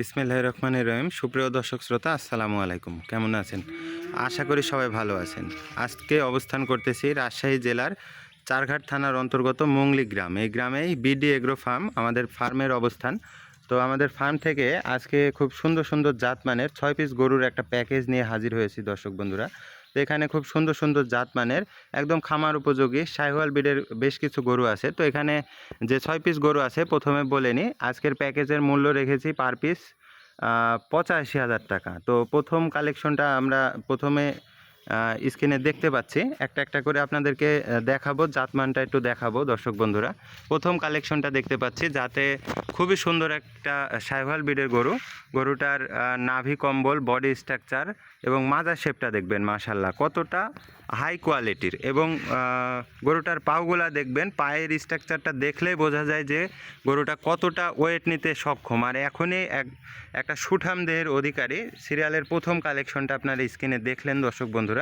বিসমিল্লাহ রহমানের রহিম। সুপ্রিয় দর্শক শ্রোতা, আসসালামু আলাইকুম। কেমন আছেন? আশা করি সবাই ভালো আছেন। আজকে অবস্থান করতেছি রাজশাহী জেলার চারঘাট থানার অন্তর্গত মংলি গ্রাম। এই গ্রামেই বিডি এগ্রো ফার্ম আমাদের ফার্মের অবস্থান। তো আমাদের ফার্ম থেকে আজকে খুব সুন্দর সুন্দর জাত মানের ছয় পিস গরুর একটা প্যাকেজ নিয়ে হাজির হয়েছি দর্শক বন্ধুরা। তো এখানে খুব সুন্দর সুন্দর জাত মানের একদম খামার উপযোগী শাহিওয়াল বিডের বেশ কিছু গরু আছে। তো এখানে যে ছয় পিস গরু আছে, প্রথমে বলে নিই, আজকের প্যাকেজের মূল্য রেখেছি পার পিস পঁচাশি হাজার টাকা। তো প্রথম কালেকশনটা আমরা প্রথমে স্ক্রিনে দেখতে পাচ্ছি। একটা একটা করে আপনাদেরকে দেখাবো, জাতমানটা একটু দেখাবো, দর্শক বন্ধুরা। প্রথম কালেকশনটা দেখতে পাচ্ছি, যাতে খুবই সুন্দর একটা সাইভাল বিডের গরু। গরুটার নাভি কম্বল বডি স্ট্রাকচার এবং মাজার শেপটা দেখবেন মাশাল্লাহ কতটা হাই কোয়ালিটির এবং গরুটার পাওগুলা দেখবেন, পায়ের স্ট্রাকচারটা দেখলেই বোঝা যায় যে গরুটা কতটা ওয়েট নিতে সক্ষম। আর এখনই এক, একটা সুঠাম দেহের অধিকারী। সিরিয়ালের প্রথম কালেকশনটা আপনার স্ক্রিনে দেখলেন, দর্শক বন্ধুরা।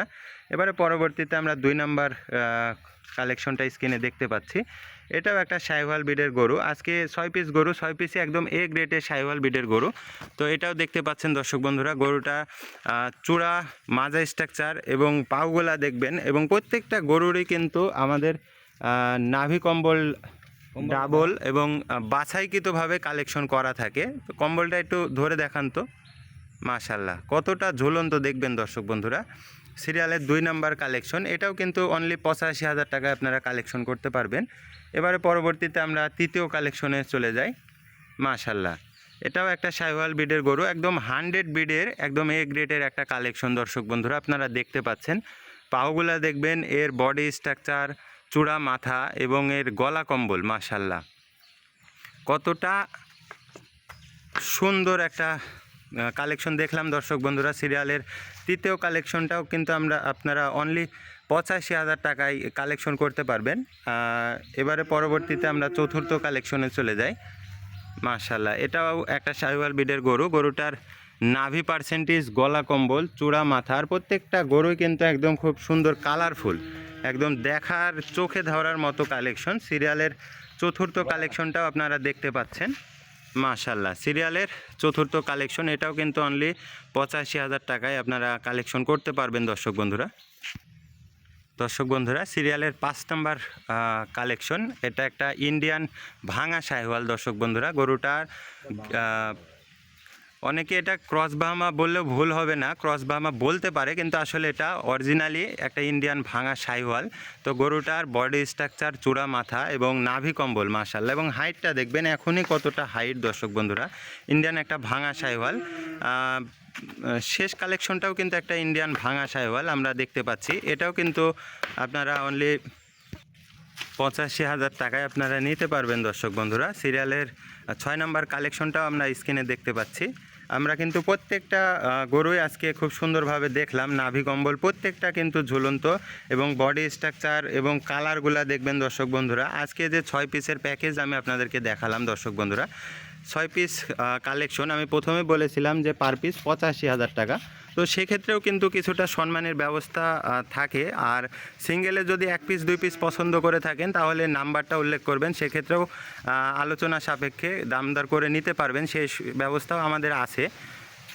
এবারে পরবর্তীতে আমরা দুই নাম্বার কালেকশনটা স্ক্রিনে দেখতে পাচ্ছি। এটাও একটা সাইওয়াল বিডের গরু। আজকে ছয় পিস গরু ছয় পিসে একদম এ গ্রেডের সাইওয়াল বিডের গরু। তো এটাও দেখতে পাচ্ছেন দর্শক বন্ধুরা গরুটা চূড়া মাজা স্ট্রাকচার এবং পাওগুলা দেখবেন এবং প্রত্যেকটা গরুরই কিন্তু আমাদের নাভি কম্বল ডাবল এবং বাছাইকৃতভাবে কালেকশন করা থাকে। তো কম্বলটা একটু ধরে দেখান তো। মাশাল্লাহ কতটা ঝুলন্ত দেখবেন দর্শক বন্ধুরা। সিরিয়ালের দুই নাম্বার কালেকশন। এটাও কিন্তু অনলি পঁচাশি হাজার টাকায় আপনারা কালেকশন করতে পারবেন। এবারে পরবর্তীতে আমরা তৃতীয় কালেকশনে চলে যাই। মাশাল্লাহ এটাও একটা সাইওয়াল বিডের গরু, একদম হান্ড্রেড বিডের একদম এ গ্রেডের একটা কালেকশন দর্শক বন্ধুরা, আপনারা দেখতে পাচ্ছেন। পাওগুলা দেখবেন, এর বডি স্ট্রাকচার চূড়া মাথা এবং এর গলা কম্বল মাশাল্লাহ কতটা সুন্দর একটা কালেকশন দেখলাম দর্শক বন্ধুরা সিরিয়ালের তৃতীয় কালেকশনটাও কিন্তু আমরা আপনারা অনলি পঁচাশি হাজার টাকায় কালেকশন করতে পারবেন। এবারে পরবর্তীতে আমরা চতুর্থ কালেকশনে চলে যাই। মাশাল্লাহ এটাও একটা সাইওয়াল বিডের গরু। গরুটার নাভি পার্সেন্টেজ গলা কম্বল চূড়া মাথার প্রত্যেকটা গরুই কিন্তু একদম খুব সুন্দর কালারফুল একদম দেখার চোখে ধরার মতো কালেকশন সিরিয়ালের চতুর্থ কালেকশনটাও আপনারা দেখতে পাচ্ছেন। মাশাল্লাহ সিরিয়ালের চতুর্থ কালেকশন, এটাও কিন্তু অনলি পঁচাশি হাজার টাকায় আপনারা কালেকশন করতে পারবেন দর্শক বন্ধুরা। দর্শক বন্ধুরা, সিরিয়ালের পাঁচ নম্বর কালেকশন, এটা একটা ইন্ডিয়ান ভাঙা সাহেওয়াল দর্শক বন্ধুরা। গরুটার অনেকে এটা ক্রস বাহামা বললেও ভুল হবে না ক্রস বাহামা বলতে পারে কিন্তু আসলে এটা অরিজিনালি একটা ইন্ডিয়ান ভাঙা শাহিওয়াল তো গরুটার বডি স্ট্রাকচার চূড়া মাথা এবং নাভি কম্বল মাসাল্লাহ এবং হাইটটা দেখবেন এখনই কতটা হাইট দর্শক বন্ধুরা। ইন্ডিয়ান একটা ভাঙা আহ, শেষ কালেকশনটাও কিন্তু একটা ইন্ডিয়ান ভাঙা শাহিওয়াল আমরা দেখতে পাচ্ছি। এটাও কিন্তু আপনারা অনলি পঁচাশি হাজার টাকায় আপনারা নিতে পারবেন দর্শক বন্ধুরা। সিরিয়ালের ছয় নম্বর কালেকশনটাও আমরা স্ক্রিনে দেখতে পাচ্ছি। আমরা কিন্তু প্রত্যেকটা গরুই আজকে খুব সুন্দরভাবে দেখলাম। নাভি কম্বল প্রত্যেকটা কিন্তু ঝুলন্ত এবং বডি স্ট্রাকচার এবং কালারগুলা দেখবেন দর্শক বন্ধুরা। আজকে যে ছয় পিসের প্যাকেজ আমি আপনাদেরকে দেখালাম দর্শক বন্ধুরা। ছয় পিস কালেকশন আমি প্রথমে বলেছিলাম যে পার পিস পঁচাশি হাজার টাকা। তো সেক্ষেত্রেও কিন্তু কিছুটা সম্মানের ব্যবস্থা থাকে। আর সিঙ্গেলে যদি এক পিস দুই পিস পছন্দ করে থাকেন, তাহলে নাম্বারটা উল্লেখ করবেন। সেক্ষেত্রেও আলোচনা সাপেক্ষে দামদার করে নিতে পারবেন। সেই ব্যবস্থাও আমাদের আছে।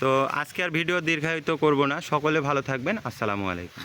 তো আজকে আর ভিডিও দীর্ঘায়িত করব না। সকলে ভালো থাকবেন। আসসালামু আলাইকুম।